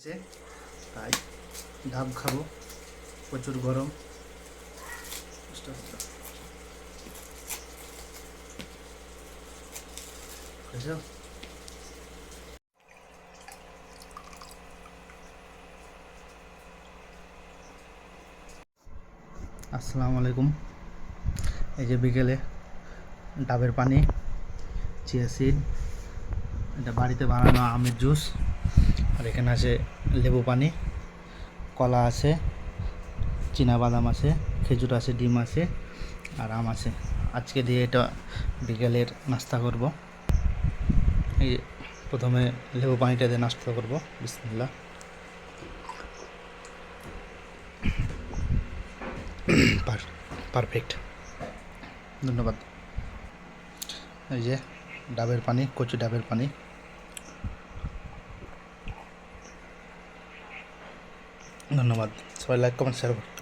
এসে তাই ডাব খাব, প্রচুর গরম। আসসালামু আলাইকুম। এই যে বিকেলে ডাবের পানি, চিয়া সিড, এটা বাড়িতে বানানো আমের জুস। আর এখানে আছে লেবু পানি, কলা আছে বাদাম আছে, খেজুর আছে, ডিম আছে, আর আম আছে। আজকে দিয়ে এটা বিকেলের নাস্তা করব। এই প্রথমে লেবু পানিটা দিয়ে নাস্তা করব, বিসমিল্লাহ। পারফেক্ট। ধন্যবাদ। এই যে ডাবের পানি, কচু ডাবের পানি। ধন্যবাদ সবাই লাইক কমেন্ট শেয়ার করুন